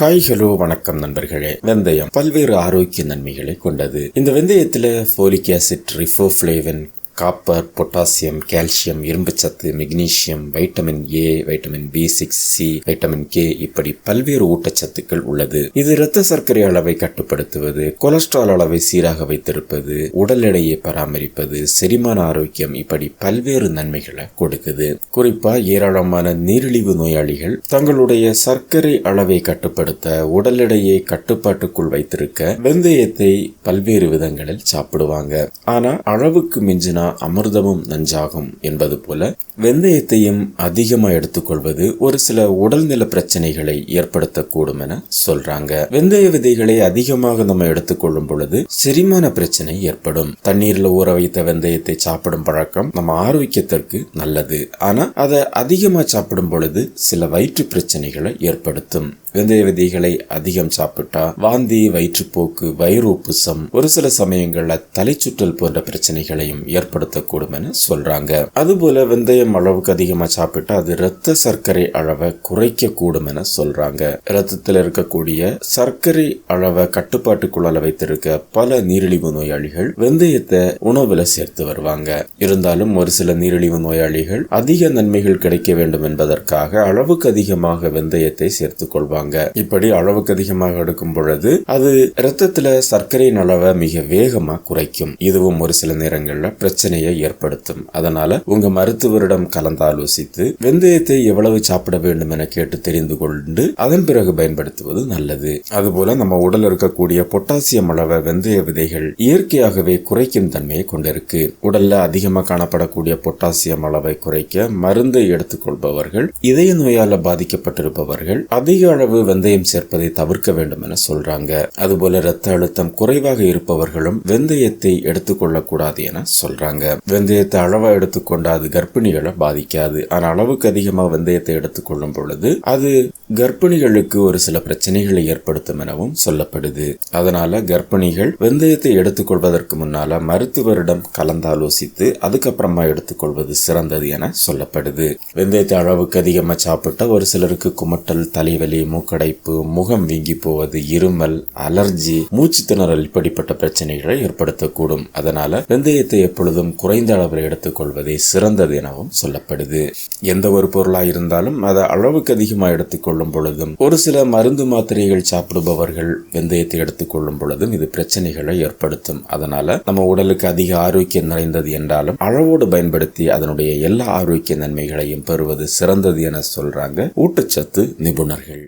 Hi hello வணக்கம் நண்பர்களே. வெந்தயம் பல்வேறு ஆரோக்கிய நன்மைகளை கொண்டது. இந்த வெந்தயத்துல folic acid riboflavin copper potassium calcium இரும்புச்சத்து magnesium vitamin A vitamin B six C vitamin K இப்படி பல்வேறு ஊட்டச்சத்துக்கள் உள்ளது. இது இரத்த சர்க்கரை அளவை கட்டுப்படுத்துவது கொலஸ்ட்ரால் அளவை சீராக வைத்திருப்பது உடல் எடையை பராமரிப்பது செரிமான ஆரோக்கியம் இப்படி பல்வேறு நன்மைகளை கொடுக்குது. குறிப்பா ஏராளமான நீரிழிவு நோயாளிகள் தங்களுடைய சர்க்கரை அளவை கட்டுப்படுத்த உடல் எடையை கட்டுப்பாட்டுக்குள் வைத்திருக்க வெந்தயத்தை பல்வேறு விதங்களில் சாப்பிடுவாங்க. ஆனா அளவுக்கு மிஞ்சினா அமிர்தமும் நஞ்சாகும் என்பது போல வெந்தயத்தையும் அதிகமா எடுத்துக்கொள்வது ஒரு சில உடல்நல பிரச்சனைகளை ஏற்படுத்தக்கூடும் என சொல்றாங்க. வெந்தய விதைகளை அதிகமாக நம்ம எடுத்துக்கொள்ளும் பொழுது செரிமான பிரச்சனை ஏற்படும். தண்ணீர்ல ஊற வைத்த வெந்தயத்தை சாப்பிடும் பழக்கம் நம்ம ஆரோக்கியத்திற்கு நல்லது. ஆனா அதை அதிகமாக சாப்பிடும் பொழுது சில வயிற்று பிரச்சனைகளை ஏற்படுத்தும். வெந்தய விதைகளை அதிகம் சாப்பிட்டா வாந்தி வயிற்றுப்போக்கு வயிறு உப்புசம் ஒரு சில சமயங்கள்ல தலைச்சுற்றல் போன்ற பிரச்சனைகளையும் ஏற்படுத்தக்கூடும் என சொல்றாங்க. அதுபோல வெந்தயம் அளவுக்கு அதிகமா சாப்பிட்டா அது இரத்த சர்க்கரை அளவை குறைக்க கூடும் என சொல்றாங்க. இரத்தத்தில் இருக்கக்கூடிய சர்க்கரை அளவை கட்டுப்பாட்டுக்குள்ளால வைத்திருக்க பல நீரிழிவு நோயாளிகள் வெந்தயத்தை உணவுல சேர்த்து வருவாங்க. இருந்தாலும் ஒரு சில நீரிழிவு நோயாளிகள் அதிக நன்மைகள் கிடைக்க வேண்டும் என்பதற்காக அளவுக்கு அதிகமாக வெந்தயத்தை சேர்த்துக் கொள்வாங்க. இப்படி அளவுக்கு அதிகமாக எடுக்கும் பொழுது அது ரத்தத்துல சர்க்கரையின் அளவை மிக வேகமா குறைக்கும். இதுவும் ஒரு சில நேரங்கள்ல பிரச்சனையை ஏற்படுத்தும். அதனால உங்க மருத்துவரிடம் கலந்தாலோசித்து வெந்தயத்தை எவ்வளவு சாப்பிட வேண்டும் என கேட்டு தெரிந்து கொண்டு அதன் பிறகு பயன்படுத்துவது நல்லது. அதுபோல நம்ம உடல் இருக்கக்கூடிய பொட்டாசியம் அளவை வெந்தய விதைகள் இயற்கையாகவே குறைக்கும் தன்மையை கொண்டிருக்கு. உடல்ல அதிகமாக காணப்படக்கூடிய பொட்டாசியம் அளவை குறைக்க மருந்தை எடுத்துக்கொள்பவர்கள் இதய நோயால பாதிக்கப்பட்டிருப்பவர்கள் அதிக அளவு வெந்தயம் சேர்ப்பதை தவிர்க்க வேண்டும் என சொல்றாங்க. அதுபோல இரத்த அழுத்தம் குறைவாக இருப்பவர்களும் வெந்தயத்தை எடுத்துக்கொள்ளக்கூடாது என சொல்றாங்க. வெந்தயத்தை அளவா எடுத்துக்கொண்டாது கர்ப்பிணிகளை பாதிக்காது. ஆனால் அளவுக்கு அதிகமாக வெந்தயத்தை எடுத்துக்கொள்ளும் பொழுது அது கர்ப்பிணிகளுக்கு ஒரு சில பிரச்சனைகளை ஏற்படுத்தும் எனவும் சொல்லப்படுது. அதனால கர்ப்பிணிகள் வெந்தயத்தை எடுத்துக்கொள்வதற்கு முன்னால மருத்துவரிடம் கலந்தாலோசித்து அதுக்கப்புறமா எடுத்துக்கொள்வது சிறந்தது என சொல்லப்படுது. வெந்தயத்தை அளவுக்கு அதிகமா சாப்பிட்டா ஒரு சிலருக்கு குமட்டல் தலைவலி மூக்கடைப்பு முகம் வீங்கி போவது இருமல் அலர்ஜி மூச்சு திணறல் இப்படிப்பட்ட பிரச்சனைகளை ஏற்படுத்தக்கூடும். அதனால வெந்தயத்தை எப்பொழுதும் குறைந்த அளவில் எடுத்துக்கொள்வதே சிறந்தது எனவும் சொல்லப்படுது. எந்த ஒரு பொருளா இருந்தாலும் அதை அளவுக்கு அதிகமாக எடுத்துக்கொள்ளும் பொழுதும் ஒரு சில மருந்து மாத்திரைகள் சாப்பிடுபவர்கள் வெந்தயத்தை எடுத்துக்கொள்ளும் பொழுதும் இது பிரச்சனைகளை ஏற்படுத்தும். அதனால நம்ம உடலுக்கு அதிக ஆரோக்கியம் நிறைந்தது என்றாலும் அளவோடு பயன்படுத்தி அதனுடைய எல்லா ஆரோக்கிய நன்மைகளையும் பெறுவது சிறந்தது என சொல்றாங்க ஊட்டச்சத்து நிபுணர்கள்.